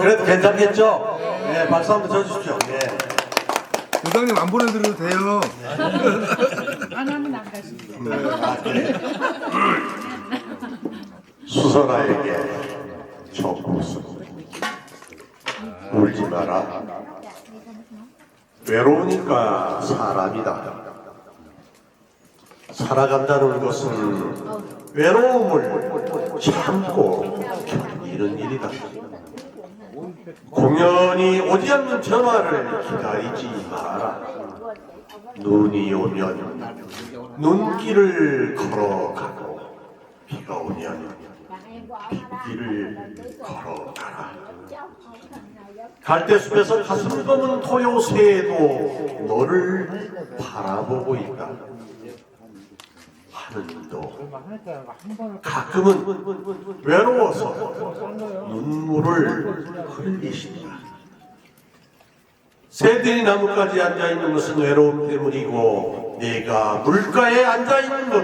그래도 괜찮겠죠? 네, 박수 한번 쳐주십시오. 네. 부장님 안 보내드려도 돼요. 안 하면 안 가십니다. 수선아에게 적고서 울지 마라. 외로우니까 사람이다. 살아간다는 것은 외로움을 참고 견디는 일이다. 공연이 오지 않는 전화를 기다리지 마라. 눈이 오면 눈길을 걸어가고 비가 오면 빗길을 걸어가라. 갈대숲에서 가슴 검은 토요 새도 너를 바라보고 있다. 하늘도 가끔은 외로워서 눈물을 흘리신다. 새들이 나뭇가지에 앉아 있는 것은 외로움 때문이고 내가 물가에 앉아 있는 것